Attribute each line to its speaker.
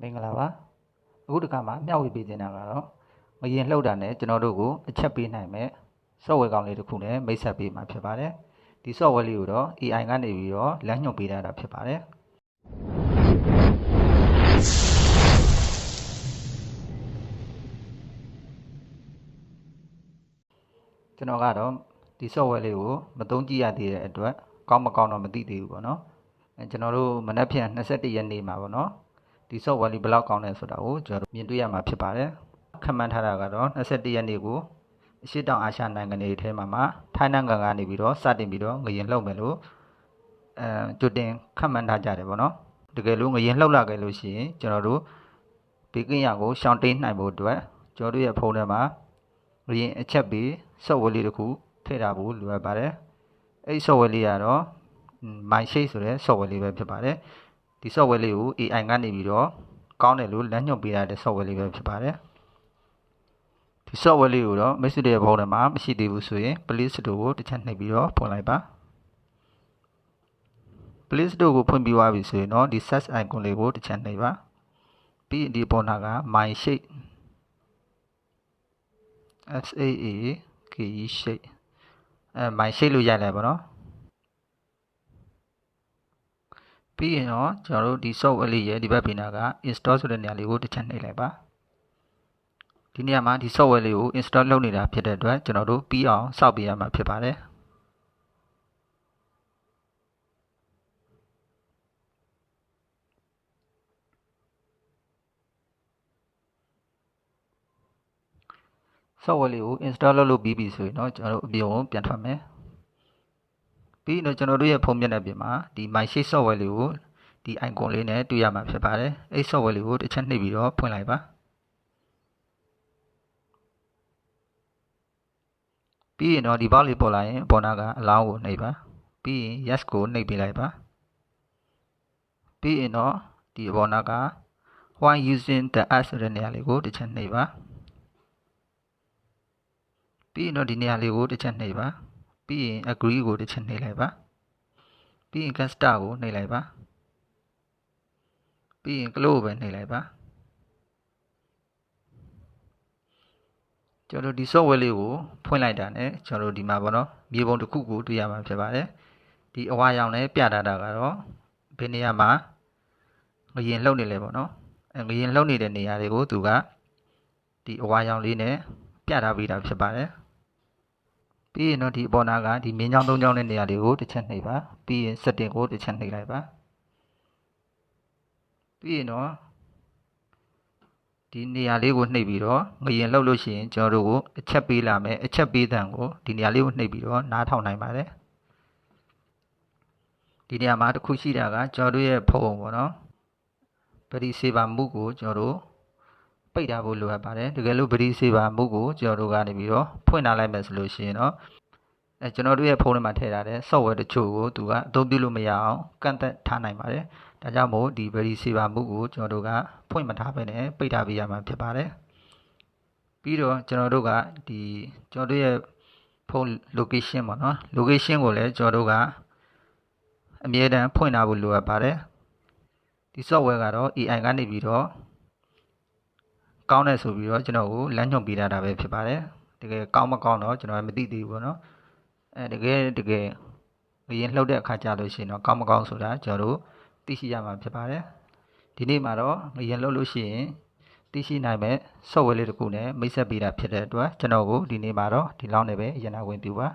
Speaker 1: မင်္ဂလာပါအခုတစ်ခါမှာမျှဝေပေးနေတာကတော့ငရင်လှုပ်တာနဲ့ကျွန်တော်တို့ကိုအချက်ပေးနိုင်မဲ့ software ကောင်းလေးတစ်ခုနဲ့မိတ်ဆက်ပေးမှာဖြစ်ပါတယ်ဒီ software လေးကိုတော့ AI ကနေပြီးတော့လမ်းညွှန်ပေးထားတာဖြစ်ပါတယ်ကျွန်တော်ကတော့ဒီ software လေးကိုမသုံးကြည့်ရသေးတဲ့အတွက်ကောင်းမကောင်းတော့မသိသေးဘူးပေါ့နော်အဲကျွန်တော်တို့မနက်ဖြန်21ရက်နေ့မှာပေါ့နော် ဒီ software လေးဘယ်လောက်ကောင်းလဲဆိုတာကိုကျွန်တော်တို့မြင်တွေ့ရမှာဖြစ်ပါတယ်။ခန့်မှန်းထားတာကတော့21ရက်နေ့ကိုအရှေ့တောင်အာရှနိုင်ငံတွေထဲမှာမှာထိုင်းနိုင်ငံကနေပြီးတော့စတင်ပြီးတော့ငရင်လှုပ်မယ်လို့အဲကြိုတင်ခန့်မှန်းထားကြတယ်ပေါ့နော်။တကယ်လို့ငရင်လှုပ်လာခဲ့လို့ရှိရင်ကျွန်တော်တို့ဘေးကင်းရကိုရှောင်တိန်နိုင်ဖို့အတွက်ကျွန်တော်တို့ရဲ့ဖုန်းထဲမှာငရင်အချက်ပြီး software လေးတစ်ခုထည့်ထားဖို့လိုအပ်ပါတယ်။အဲ့ဒီ software လေးကတော့ MyShape ဆိုတဲ့ software လေးပဲဖြစ်ပါတယ်။ ဒီ software လေးကို AI ကနေပြီးတော့ကောင်းတယ်လို့လမ်းညွှန်ပေးရတဲ့ software လေးပဲဖြစ်ပါတယ်ဒီ software လေးကိုတော့မိတ်ဆွေတွေရဲ့ဖုန်းထဲမှာမရှိသေးဘူးဆိုရင် Play Store ကိုတစ်ချက်နှိပ်ပြီးတော့ဖွင့်လိုက်ပါ Play Store ကိုဖွင့်ပြီးသွားပြီဆိုရင်တော့ဒီ search icon လေးကိုတစ်ချက်နှိပ်ပါပြီးရင်ဒီပေါ်နာက My Shape S A A K E Shape အဲ My Shape လို့ရိုက်လိုက်ပါတော့ ပြီးရင်တော့ကျွန်တော်တို့ဒီ software လေးရဲ့ဒီဘက်ပြင်နာက install ဆိုတဲ့နေရာလေးကိုတစ်ချက်နှိပ်လိုက်ပါဒီနေရာမှာဒီ software လေးကို install လုပ်နေတာဖြစ်တဲ့အတွက်ကျွန်တော်တို့ပြီးအောင်စောင့်ပေးရမှာဖြစ်ပါတယ် software လေးကို install လုပ်လို့ပြီးပြီဆိုရင်တော့ကျွန်တော်တို့အပြင်ကိုပြန်ထွက်မယ် ပြီးရင်တော့ကျွန်တော်တို့ရဲ့ဖုန်းမျက်နှာပြင်မှာဒီ my shape software လေးကိုဒီ icon လေးနဲ့တွေ့ရမှာဖြစ်ပါတယ်အဲ့ software လေးကိုတစ်ချက်နှိပ်ပြီးတော့ဖွင့်လိုက်ပါပြီးရင်တော့ဒီဘောက်လေးပေါ်လာရင်ပေါ်နာကအလောင်းကိုနှိပ်ပါပြီးရင် yes ကိုနှိပ်ပေးလိုက်ပါပြီးရင်တော့ဒီပေါ်နာက while using the app ဆိုတဲ့နေရာလေးကိုတစ်ချက်နှိပ်ပါပြီးရင်တော့ဒီနေရာလေးကိုတစ်ချက်နှိပ်ပါ ပြီးရင် agree ကိုတစ်ချက်နှိပ်လိုက်ပါပြီးရင် get start ကိုနှိပ်လိုက်ပါပြီးရင် close ပဲနှိပ်လိုက်ပါကျွန်တော်တို့ဒီ software လေးကိုဖွင့်လိုက်တာ ਨੇ ကျွန်တော်တို့ဒီမှာပေါ့နော်မြေပုံတစ်ခုကိုတွေ့ရမှာဖြစ်ပါတယ်ဒီအဝါရောင်နဲ့ပြထားတာကတော့ဘယ်နေရာမှာငရင်လှုပ်နေလဲပေါ့နော်အဲငရင်လှုပ်နေတဲ့နေရာတွေကိုသူကဒီအဝါရောင်လေးနဲ့ပြထားပေးတာဖြစ်ပါတယ် ပြီးရင်တော့ဒီအပေါ်နာကဒီမြင်းချောင်းသုံးချောင်းတဲ့နေရာလေးကိုတစ်ချက်နှိပ်ပါပြီးရင် setting ကိုတစ်ချက်နှိပ်လိုက်ပါပြီးရင်တော့ဒီနေရာလေးကိုနှိပ်ပြီးတော့ငရင်လှုပ်လို့ရှိရင်ကျွန်တော်တို့ကိုအချက်ပေးလာမယ်အချက်ပေးတဲ့ကိုဒီနေရာလေးကိုနှိပ်ပြီးတော့နားထောင်နိုင်ပါတယ်ဒီနေရာမှာတစ်ခုရှိတာကကျွန်တော်တို့ရဲ့ဖုန်းပေါ့နော်ပရိစေပါမှုကိုကျွန်တော်တို့ ပိတ်ထားဖို့လိုအပ်ပါတယ်တကယ်လို့ပရိစေပါမှုကိုကျွန်တော်တို့ကနေပြီးတော့ဖွင့်ထားလိုက်မယ်ဆိုလို့ရှိရင်တော့အဲကျွန်တော်တို့ရဲ့ဖုန်းထဲမှာထည့်ထားတဲ့ software တချို့ကိုသူကအသုံးပြုလို့မရအောင်ကန့်သက်ထားနိုင်ပါတယ်ဒါကြောင့်မို့ဒီ very saver မှုကိုကျွန်တော်တို့ကဖွင့်မထားဘဲနဲ့ပိတ်ထားပေးရမှာဖြစ်ပါတယ်ပြီးတော့ကျွန်တော်တို့ကဒီကျွန်တော်တို့ရဲ့ဖုန်း location ပေါ့နော် location ကိုလည်းကျွန်တော်တို့ကအမြဲတမ်းဖွင့်ထားဖို့လိုအပ်ပါတယ်ဒီ software ကတော့ AI ကနေပြီးတော့ ကောင်းတယ်ဆိုပြီးတော့ကျွန်တော်ကိုလမ်းညွှန်ပေးထားတာပဲဖြစ်ပါတယ်တကယ်ကောင်းမကောင်းတော့ကျွန်တော်မသိသေးဘူးပေါ့နော်အဲတကယ်တကယ်ငရင်လှုပ်တဲ့အခါကြလို့ရှိရင်တော့ကောင်းမကောင်းဆိုတာကျွန်တော်တို့သိရှိရမှာဖြစ်ပါတယ်ဒီနေ့မှာတော့ငရင်လှုပ်လို့ရှိရင်သိရှိနိုင်မဲ့ software လေးတစ်ခုနဲ့မိတ်ဆက်ပေးတာဖြစ်တဲ့အတွက်ကျွန်တော်ကိုဒီနေ့မှာတော့ဒီလောက်နဲ့ပဲရန်နာဝင်ပြပါ